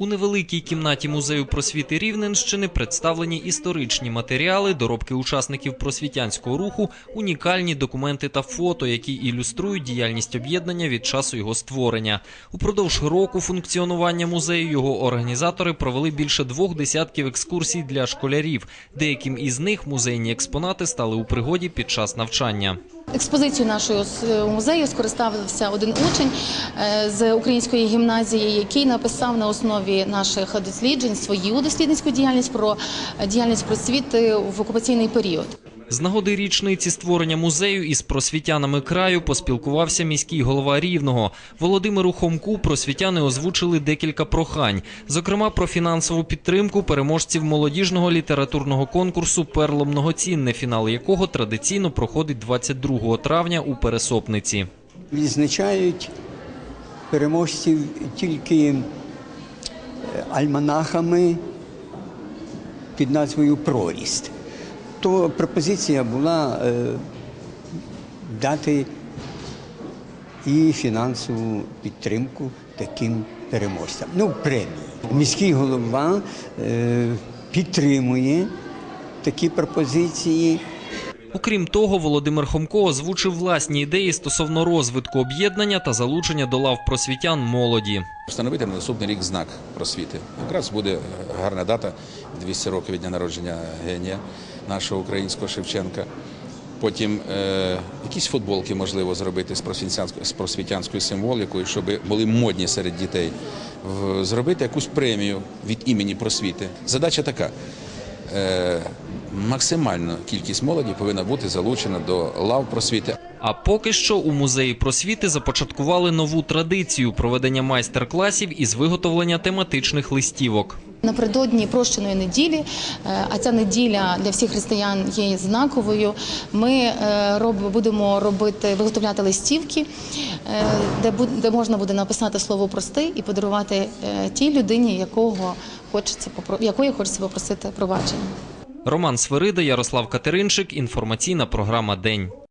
У невеликій кімнаті музею просвіти Рівненщини представлені історичні матеріали, доробки учасників просвітянського руху, унікальні документи та фото, які ілюструють діяльність об'єднання від часу його створення. Упродовж року функціонування музею його організатори провели більше двох десятків екскурсій для школярів. Деяким із них музейні експонати стали у пригоді під час навчання. Експозицією нашого с- музею скористався один учень е, з української гімназії, який написав на основі наших досліджень свою дослідницьку діяльність про е, діяльність просвіти в окупаційний період. З нагоди річниці створення музею із просвітянами краю поспілкувався міський голова Рівного. Володимиру Хомку просвітяни озвучили декілька прохань, зокрема про фінансову підтримку переможців молодіжного літературного конкурсу Перло многоцінне, фінал якого традиційно проходить 22 травня у Пересопниці. відзначають переможців тільки е, альманахами під назвою Проріст. То пропозиція була е, дати і фінансову підтримку таким переможцям. Ну, премії. Міський голова е, підтримує такі пропозиції. Окрім того, Володимир Хомко озвучив власні ідеї стосовно розвитку об'єднання та залучення до лав просвітян молоді. Встановити на наступний рік знак просвіти. Якраз буде гарна дата 200 років від дня народження генія нашого українського Шевченка. Потім е, якісь футболки можливо зробити з просвітянською, з просвітянською символікою, щоб були модні серед дітей. В- зробити якусь премію від імені просвіти. Задача така. Е, максимальна кількість молоді повинна бути залучена до лав просвіти. А поки що у музеї просвіти започаткували нову традицію проведення майстер-класів із виготовлення тематичних листівок. Напередодні прощеної неділі, е, а ця неділя для всіх християн є знаковою. Ми е, будемо робити виготовляти листівки, е, де можна буде написати слово прости і подарувати тій людині, якого хочеться попро- якої хочеться попросити пробачення. Роман Свирида, Ярослав Катеринчик. Інформаційна програма День.